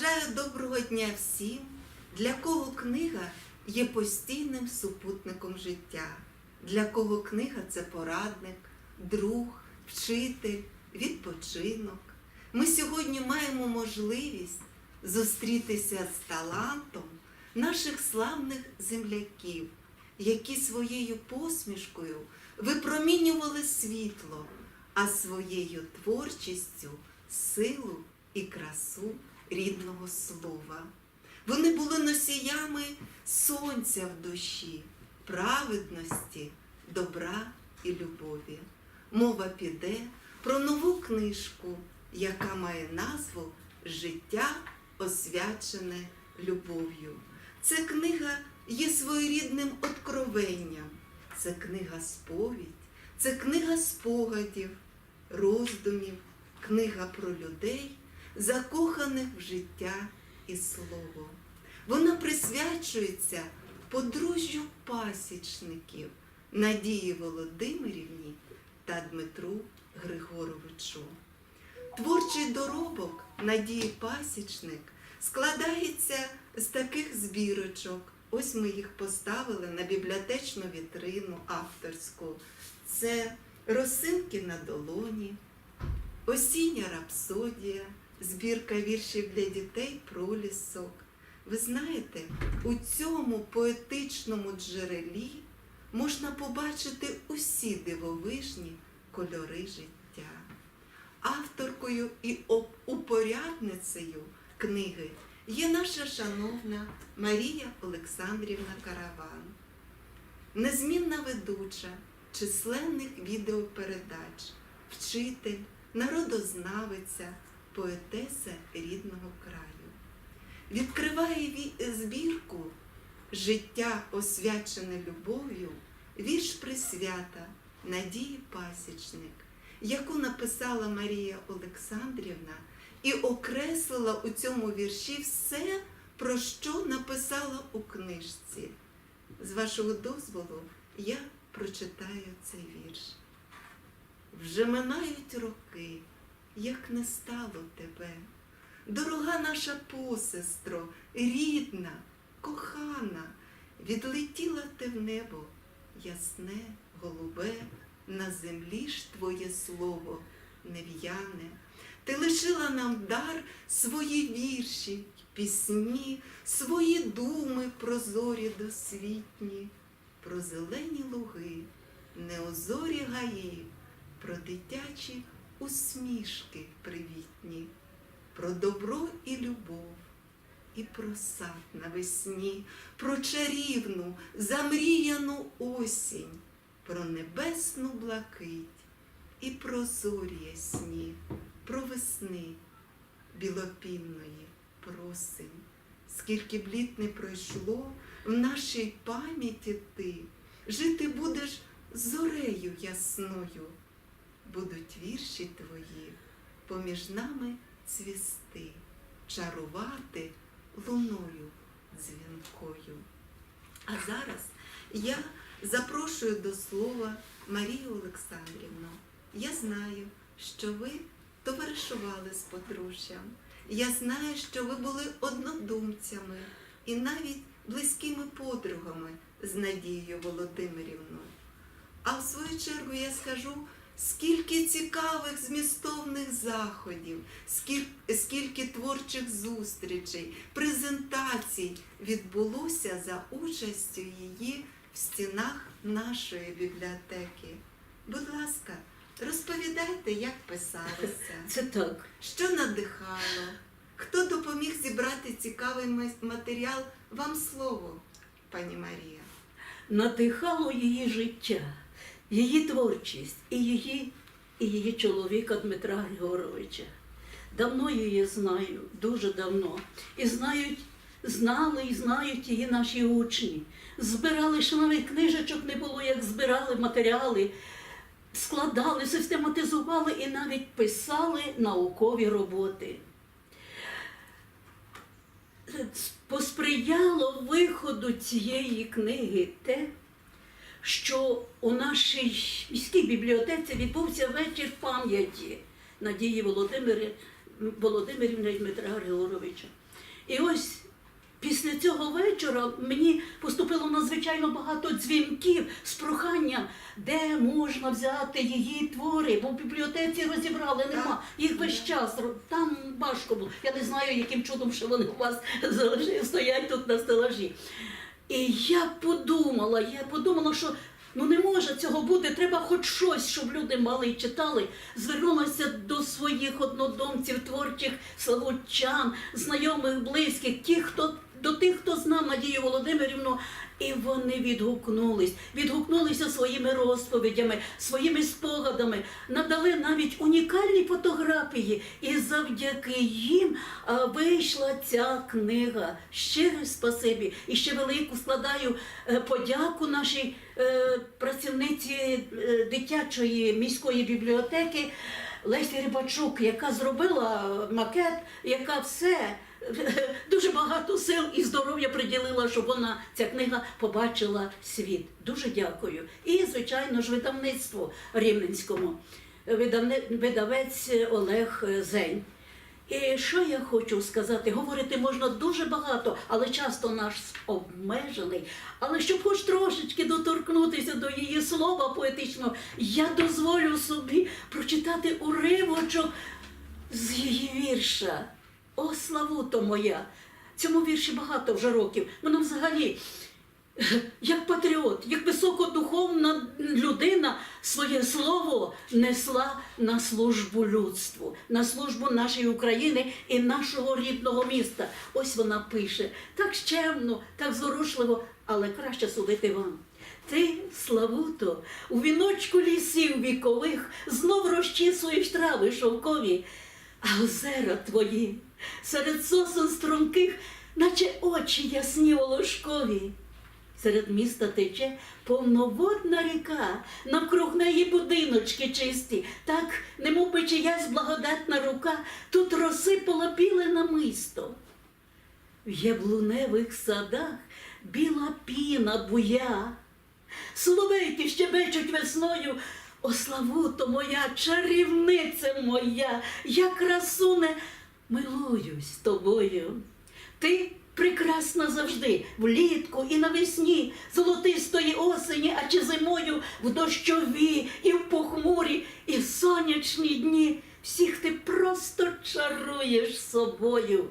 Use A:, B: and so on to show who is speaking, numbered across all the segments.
A: Бажаю доброго дня всім, для кого книга є постійним супутником життя, для кого книга це порадник, друг, вчитель, відпочинок. Ми сьогодні маємо можливість зустрітися з талантом наших славних земляків, які своєю посмішкою випромінювали світло, а своєю творчістю силу і красу рідного слова. Вони були носіями сонця в душі, праведності, добра і любові. Мова піде про нову книжку, яка має назву Життя освячене любов'ю. Ця книга є своєрідним откровенням. Це книга сповідь, це книга спогадів, роздумів, книга про людей, закоханих в життя і слово. Вона присвячується подружжю пасічників Надії Володимирівні та Дмитру Григоровичу. Творчий доробок Надії Пасічник складається з таких збірочок. Ось ми їх поставили на бібліотечну вітрину авторську. Це Росинки на долоні, Осіння рапсодія, збірка віршів для дітей пролісок. Ви знаєте, у цьому поетичному джерелі можна побачити усі дивовижні кольори життя. Авторкою і упорядницею книги є наша шановна Марія Олександрівна Караван, незмінна ведуча численних відеопередач, вчитель, народознавиця, поетеса рідного краю. Відкриває збірку Життя освячене любов'ю, вірш присвята Надії Пасічник, яку написала Марія Олександрівна і окреслила у цьому вірші все, про що написала у книжці. З вашого дозволу я прочитаю цей вірш. Вже минають роки, як не стало тебе. Дорога наша посестро, рідна, кохана, відлетіла ти в небо, ясне, голубе, на землі ж твоє слово нев'яне. Ти лишила нам дар свої вірші, пісні, свої думи прозорі досвітні, про зелені луги, неозорі гаї, про дитячі усмішки привітні, про добро і любов, і про сад навесні, про чарівну, замріяну осінь, про небесну блакить і про зорі ясні, про весни білопінної просим. Скільки б літ не пройшло, в нашій пам'яті ти жити будеш зорею ясною, будуть вірші твої поміж нами цвісти, чарувати луною дзвінкою. А зараз я запрошую до слова Марію Олександрівну. Я знаю, що ви товаришували з подружжям. Я знаю, що ви були однодумцями і навіть близькими подругами з Надією Володимирівною. А в свою чергу я скажу, скільки цікавих змістовних заходів, скільки, скільки творчих зустрічей, презентацій відбулося за участю її в стінах нашої бібліотеки. Будь ласка, розповідайте, як писалося,
B: Це так.
A: що надихало, хто допоміг зібрати цікавий матеріал. Вам слово, пані Марія.
B: Надихало її життя, її творчість і її, і її чоловіка Дмитра Григоровича. Давно її знаю, дуже давно. І знають, знали і знають її наші учні. Збирали, що навіть книжечок не було, як збирали матеріали, складали, систематизували і навіть писали наукові роботи. посприяло виходу цієї книги те, що у нашій міській бібліотеці відбувся вечір пам'яті Надії Володимири Володимирівна і Дмитра Григоровича. І ось після цього вечора мені поступило надзвичайно багато дзвінків з проханням, де можна взяти її твори, бо в бібліотеці розібрали, нема. Їх весь час там важко було. Я не знаю, яким чудом ще вони у вас стоять тут на стелажі. І я подумала, я подумала, що ну не може цього бути, треба хоч щось, щоб люди мали і читали. Звернулася до своїх однодумців, творчих славутчан, знайомих, близьких, ті, хто до тих, хто знав Надію Володимирівну, і вони відгукнулись, відгукнулися своїми розповідями, своїми спогадами, надали навіть унікальні фотографії, і завдяки їм вийшла ця книга. Щире спасибі. І ще велику складаю е, подяку нашій е, працівниці е, дитячої міської бібліотеки Лесі Рибачук, яка зробила макет, яка все. Дуже багато сил і здоров'я приділила, щоб вона ця книга побачила світ. Дуже дякую. І, звичайно ж, видавництво Рівненському, видавець Олег Зень. І що я хочу сказати? Говорити можна дуже багато, але часто наш обмежений. Але щоб хоч трошечки доторкнутися до її слова поетичного, я дозволю собі прочитати уривочок з її вірша. О, славуто моя! Цьому вірші багато вже років. Вона взагалі, як патріот, як високодуховна людина, своє слово несла на службу людству, на службу нашої України і нашого рідного міста. Ось вона пише так щемно, так зворушливо, але краще судити вам. Ти, Славуто, у віночку лісів вікових знов розчісуєш трави шовкові, а озера твої серед сосен струнких, наче очі ясні волошкові. Серед міста тече повноводна ріка, навкруг неї будиночки чисті, так, немов чиясь благодатна рука, тут розсипала біле намисто. В яблуневих садах біла піна буя. Соловейки щебечуть весною. О, славуто моя, чарівниця моя, я красуне милуюсь тобою. Ти прекрасна завжди, влітку і навесні, золотистої осені, а чи зимою в дощові, і в похмурі, і в сонячні дні. Всіх ти просто чаруєш собою.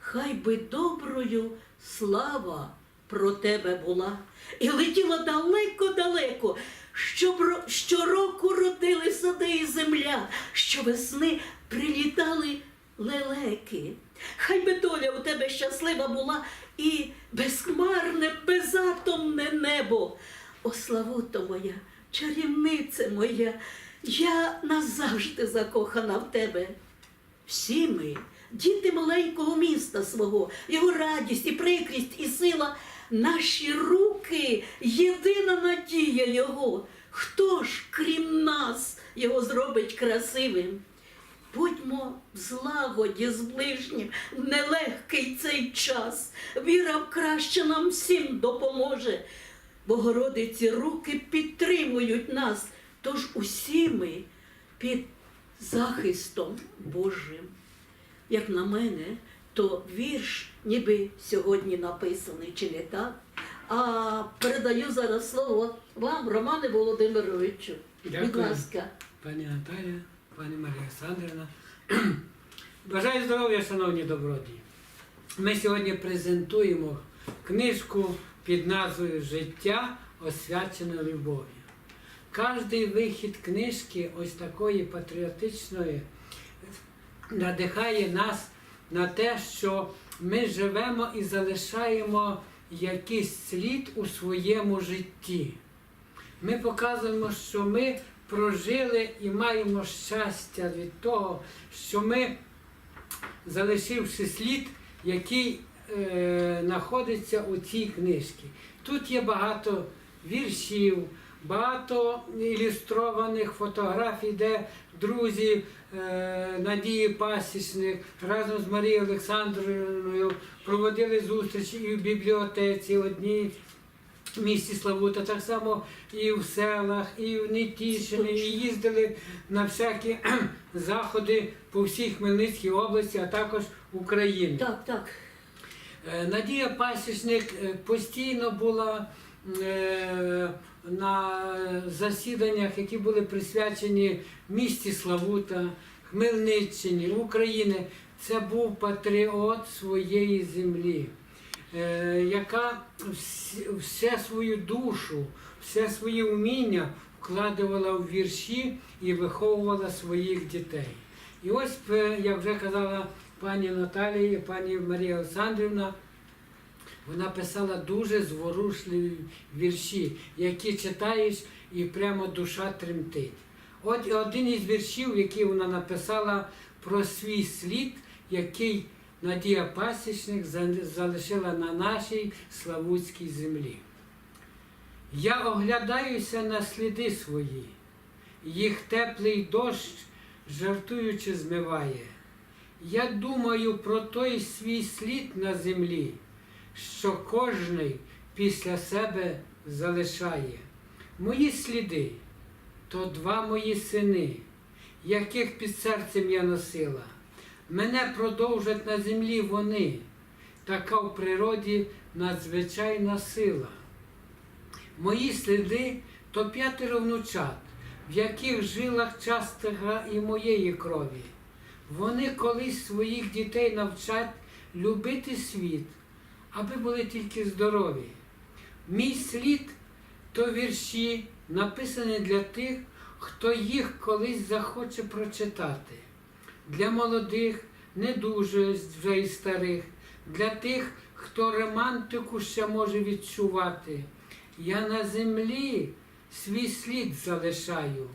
B: Хай би доброю слава про тебе була, і летіла далеко-далеко, щоб щороку родили сади і земля, щовесни прилітали лелеки. Хай би доля у тебе щаслива була і безхмарне, безатомне небо. О, славуто моя, чарівниця моя, я назавжди закохана в тебе. Всі ми, діти маленького міста свого, його радість і прикрість і сила, наші руки, єдина надія Його. Хто ж, крім нас, його зробить красивим? Будьмо в злагоді з ближнім нелегкий цей час. Віра в краще нам всім допоможе. Богородиці руки підтримують нас, тож усі ми під захистом Божим. Як на мене, то вірш ніби сьогодні написаний, чи не так? А передаю зараз слово вам, Романе Володимировичу. Будь ласка.
C: Пані Наталя, пані Марія Олександрівна. Бажаю здоров'я, шановні добродії. Ми сьогодні презентуємо книжку під назвою Життя освячене любов'ю. Кожний вихід книжки ось такої патріотичної надихає нас на те, що ми живемо і залишаємо якийсь слід у своєму житті. Ми показуємо, що ми прожили і маємо щастя від того, що ми, залишивши слід, який е, знаходиться у цій книжці. Тут є багато віршів, багато ілюстрованих фотографій, де друзі е, Надії Пасічник разом з Марією Олександрівною проводили зустрічі і в бібліотеці одній місті Славута, так само і в селах, і в Нетішині, і їздили на всякі заходи по всій Хмельницькій області, а також Україні.
B: Так, так.
C: Е, Надія Пасічник е, постійно була е, на засіданнях, які були присвячені місті Славута, Хмельниччині, України. Це був патріот своєї землі, яка вс- все свою душу, все своє уміння вкладувала в вірші і виховувала своїх дітей. І ось, е, як вже казала пані Наталія, пані Марія Олександрівна, вона писала дуже зворушливі вірші, які читаєш і прямо душа тремтить. От один із віршів, який вона написала про свій слід, який Надія Пасічник залишила на нашій славутській землі. Я оглядаюся на сліди свої, їх теплий дощ, жартуючи, змиває. Я думаю про той свій слід на землі, що кожний після себе залишає. Мої сліди то два мої сини, яких під серцем я носила. Мене продовжать на землі вони, така в природі надзвичайна сила. Мої сліди то п'ятеро внучат, в яких жилах частка і моєї крові. Вони колись своїх дітей навчать любити світ, аби були тільки здорові. Мій слід то вірші, написані для тих, хто їх колись захоче прочитати. Для молодих, не дуже вже й старих, для тих, хто романтику ще може відчувати. Я на землі свій слід залишаю,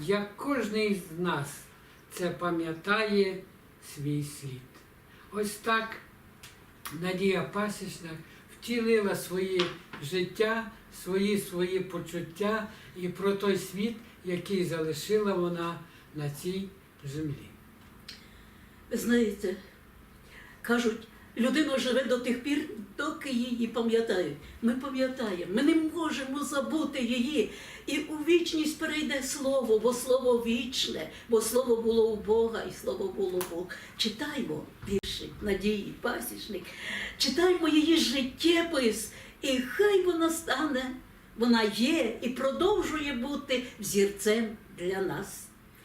C: як кожний з нас це пам'ятає свій слід. Ось так Надія Пасічна втілила своє життя, свої свої почуття і про той світ, який залишила вона на цій землі.
B: Знаєте, кажуть, людина живе до тих пір, доки її пам'ятають. Ми пам'ятаємо, ми не можемо забути її. І у вічність перейде слово, бо слово вічне, бо слово було у Бога і слово було Бог. Читаймо вірші Надії Пасічник, читаймо її життєпис, і хай вона стане, вона є і продовжує бути взірцем для нас.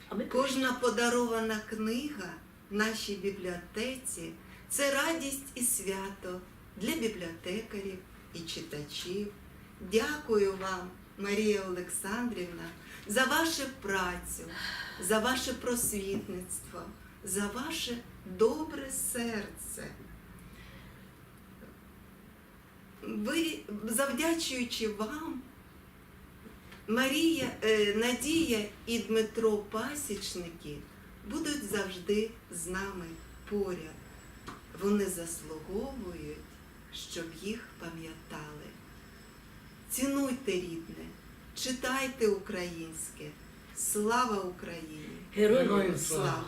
B: А ми
A: Кожна подарована книга нашій бібліотеці це радість і свято для бібліотекарів і читачів. Дякую вам, Марія Олександрівна, за вашу працю, за ваше просвітництво, за ваше добре серце. Ви, завдячуючи вам, Марія, е, Надія і Дмитро Пасічники будуть завжди з нами поряд. Вони заслуговують, щоб їх пам'ятали. Цінуйте рідне, читайте українське. Слава Україні!
B: героям
C: Героям
A: Слава!